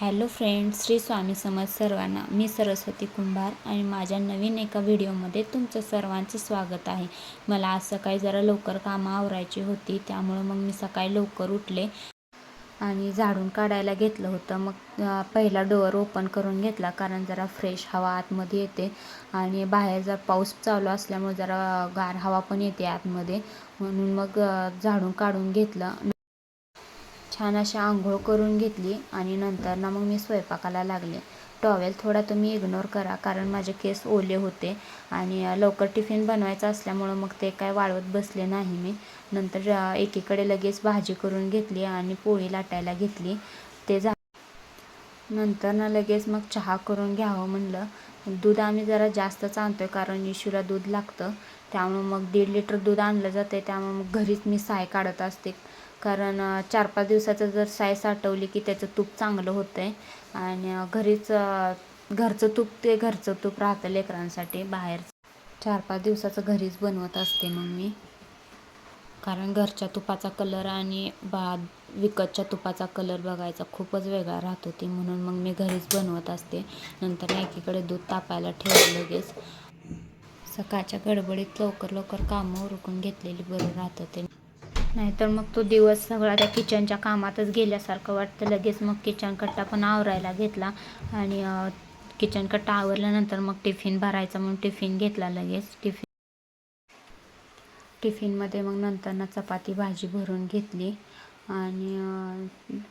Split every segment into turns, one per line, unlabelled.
Hello friends Shri Swami समज सर्वांना. मी सरस्वती कुंभार आणि माझ्या नवीन एका व्हिडिओमध्ये तुमचं सर्वांचं स्वागत आहे. मला आज सकाळी जरा लवकर कामं आवरायची होती त्यामुळं मग मी सकाळी लवकर उठले आणि झाडून काढायला घेतलं होतं. मग पहिला डोअर ओपन करून घेतला कारण जरा फ्रेश हवा आतमध्ये येते आणि बाहेर जर पाऊस चालू असल्यामुळे जरा गार हवा पण येते आतमध्ये. म्हणून मग झाडून काढून घेतलं. छान अशी आंघोळ करून घेतली आणि नंतर ना मग मी स्वयंपाकाला लागले. टॉवेल थोडा तुम्ही इग्नोर करा कारण माझे केस ओले होते आणि लवकर टिफिन बनवायचं असल्यामुळं मग ते काय वाळवत बसले नाही मी. नंतर एकीकडे लगेच भाजी करून घेतली आणि पोळी लाटायला घेतली. ते झा नंतर ना लगेच मग चहा करून घ्यावं म्हणलं. दूध आम्ही जरा जास्तच आणतो आहे कारण इशूला दूध लागतं. त्यामुळं मग दीड लिटर दूध आणलं जातं आहे त्यामुळे मग घरीच मी साय काढत असते. कारण चार पाच दिवसाचं जर साय साठवली की त्याचं तूप चांगलं होतं आहे आणि घरीच घरचं तूप ते घरचं तूप राहतं लेकरांसाठी बाहेर. चार पाच दिवसाचं घरीच बनवत असते मग मी. कारण घरच्या तुपाचा कलर आणि बा विकतच्या तुपाचा कलर बघायचा खूपच वेगळा राहतो होती म्हणून मग मी घरीच बनवत असते. नंतर एकीकडे दूध तापायला ठेवलं लगेच. सकाळच्या गडबडीत लवकर लवकर कामं उरकून घेतलेली बरं राहतं ते. नाहीतर मग तो दिवस सगळा त्या किचनच्या कामातच गेल्यासारखं वाटतं. लगेच मग किचन कट्टा पण आवरायला घेतला आणि किचन कट्टा आवरल्यानंतर मग टिफिन भरायचा म्हणून टिफिन घेतला लगेच. टिफिन टिफिनमध्ये मग नंतर चपाती भाजी भरून घेतली आणि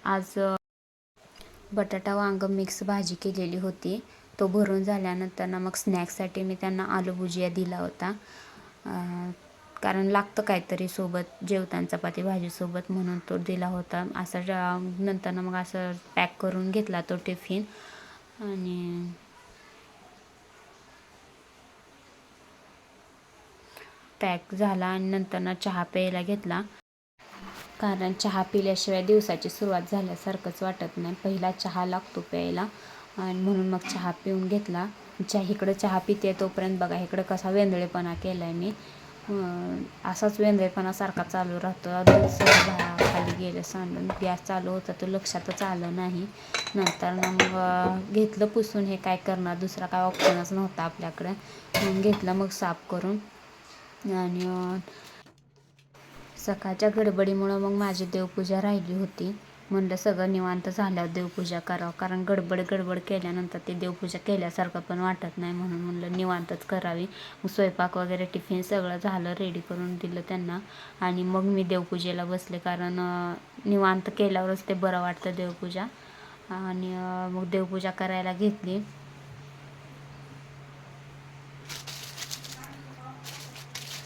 आज बटाटा वांग मिक्स भाजी केलेली होती. तो भरून झाल्यानंतर ना मग स्नॅक्ससाठी मी त्यांना आलू भुजिया दिला होता. कारण लागतं काहीतरी सोबत जेवताना चपाती भाजीसोबत म्हणून तो दिला होता. असं नंतर मग असं पॅक करून घेतला तो टिफिन. आणि पॅक झाला आणि नंतर चहा प्यायला घेतला. कारण चहा पिल्याशिवाय दिवसाची सुरुवात झाल्यासारखंच वाटत नाही. पहिला चहा लागतो प्यायला आणि म्हणून मग चहा पिऊन घेतला. चहा इकडं चहा पिते तोपर्यंत बघा इकडं कसा वेंदळेपणा केला आहे मी. असाच वेंदळेपणा सारखा चालू राहतो. खाली गेलं सांडून गॅस चालू होता तो लक्षातच आलं नाही. नंतर ना मग घेतलं पुसून हे काय करणार? दुसरा काय ऑप्शनच नव्हता आपल्याकडं. मग घेतलं मग साफ करून. आणि सकाळच्या गडबडीमुळं मग माझी देवपूजा राहिली होती. म्हणलं सगळं निवांत झाल्यावर देवपूजा करावं. कारण गडबड गडबड केल्यानंतर ते देवपूजा केल्यासारखं पण वाटत नाही म्हणून म्हणलं निवांतच करावी. मग स्वयंपाक वगैरे टिफिन सगळं झालं रेडी करून दिलं त्यांना. आणि मग मी देवपूजेला बसले कारण निवांत केल्यावरच ते बरं वाटतं देवपूजा. आणि मग देवपूजा करायला घेतली.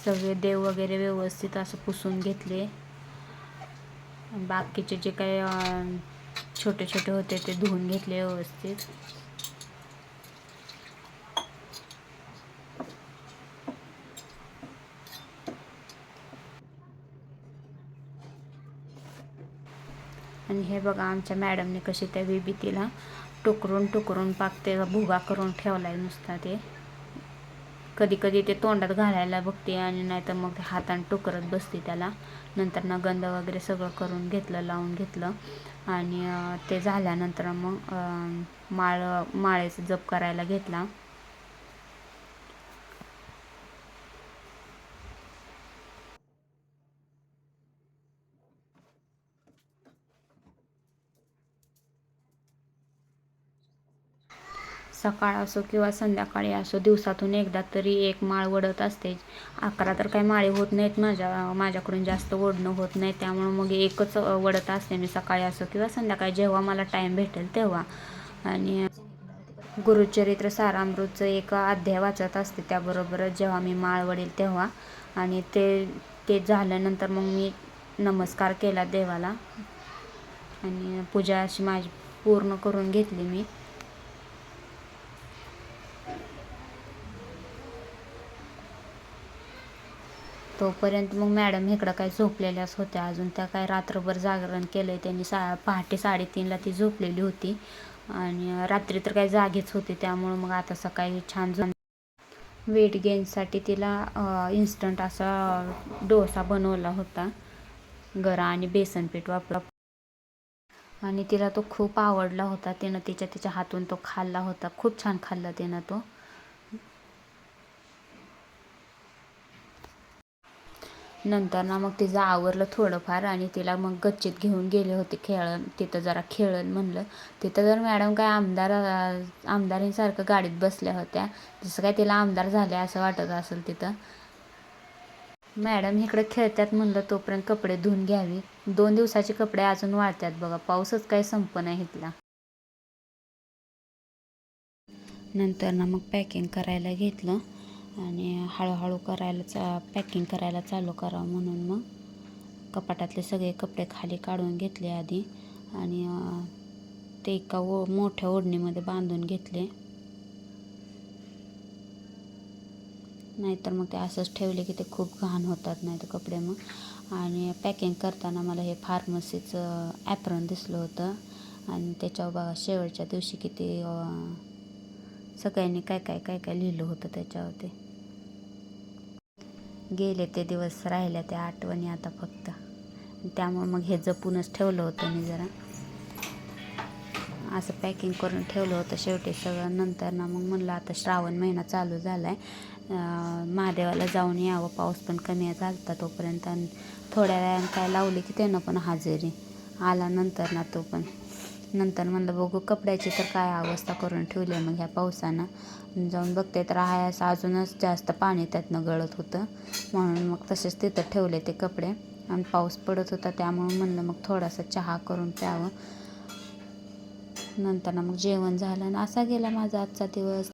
सगळे देव वगैरे व्यवस्थित असं पुसून घेतले. बाकीचे जे काही छोटे छोटे होते ते धुवून घेतले व्यवस्थित. आणि हे बघा आमच्या मॅडमने कशी त्या विभीतीला टुकरून टुकरून पाक ते भुगा करून ठेवलाय नुसता ते. कधी कधी ते तोंडात घालायला बघते आणि नाहीतर मग ते हाताने टुकरत बसते त्याला. नंतर ना गंध वगैरे सगळं करून घेतलं लावून घेतलं. आणि ते झाल्यानंतर मग माळ माळेचा जप करायला घेतला. सकाळ असो किंवा संध्याकाळी असो दिवसातून एकदा तरी एक माळ वडत असते. अकरा तर काही माळी होत नाहीत माझ्या माझ्याकडून जास्त ओढणं होत नाही. त्यामुळं मग एकच वडत असते मी सकाळी असो किंवा संध्याकाळी जेव्हा मला टाईम भेटेल तेव्हा. आणि गुरुचरित्र सारामृतचं एक अध्याय वाचत असते त्याबरोबरच जेव्हा मी माळ वडेल तेव्हा. आणि ते ते झाल्यानंतर मग मी नमस्कार केला देवाला. आणि पूजा अशी माझी पूर्ण करून घेतली मी. तोपर्यंत मग मॅडम इकडं काय झोपलेल्याच होत्या. अजून त्या काय रात्रभर जागरण केलं आहे त्यांनी सा पहाटे साडेतीनला ती झोपलेली होती. आणि रात्री तर काय जागीच होती. त्यामुळं मग आता सकाळी छान झो वेट गेनसाठी तिला इन्स्टंट असा डोसा बनवला होता. गरा आणि बेसन पीठ वापरा आणि तिला तो खूप आवडला होता. तिनं तिच्या तिच्या हातून तो खाल्ला होता. खूप छान खाल्ला तिनं तो. नंतर ना मग तिचं आवरलं थोडंफार आणि तिला मग गच्चीत घेऊन गेले होते खेळ तिथं जरा खेळन म्हणलं. तिथं जर मॅडम काय आमदार आमदारींसारखं गाडीत बसल्या होत्या जसं काय तिला आमदार झाले असं वाटत असेल तिथं. मॅडम इकडे खेळतात म्हणलं तोपर्यंत कपडे धुवून घ्यावी. दोन दिवसाचे कपडे अजून वाळतात बघा. पाऊसच काही संप नाही इथला. नंतर ना मग पॅकिंग करायला घेतलं. आणि हळूहळू करायला चा पॅकिंग करायला चालू करावं म्हणून मग कपाटातले सगळे कपडे खाली काढून घेतले आधी आणि ते एका ओ मोठ्या ओढणीमध्ये बांधून घेतले. नाहीतर मग ते असंच ठेवले की ते खूप घाण होतात नाही तर कपडे मग. आणि पॅकिंग करताना मला हे फार्मसीचं ॲप्रॉन दिसलं होतं. आणि त्याच्यावर बघा शेवटच्या दिवशी किती सगळ्यांनी काय काय काय काय लिहिलं होतं त्याच्यावरती. गेले ते दिवस राहिल्या त्या आठवणी आता फक्त. त्यामुळं मग हे जपूनच ठेवलं होतं मी जरा. असं पॅकिंग करून ठेवलं होतं शेवटी सगळं. नंतर ना मग म्हणलं आता श्रावण महिना चालू झाला आहे महादेवाला जाऊन यावं पाऊस पण कमी झालता तोपर्यंत. आणि थोड्या वेळानं काय लावली की त्यानं पण हजेरी. आला नंतर ना तो पण. नंतर म्हणलं बघू कपड्याची तर काय अवस्था करून ठेवली आहे मग ह्या पावसानं. जाऊन बघते तर आहे असं अजूनच जास्त पाणी त्यातनं गळत होतं. म्हणून मग तसेच तिथं ठेवले ते कपडे. आणि पाऊस पडत होता त्यामुळं म्हणलं मग थोडासा चहा करून प्यावं. नंतर मग जेवण झालं आणि असा गेला माझा आजचा दिवस.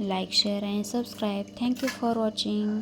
Like share and subscribe. Thank you for watching.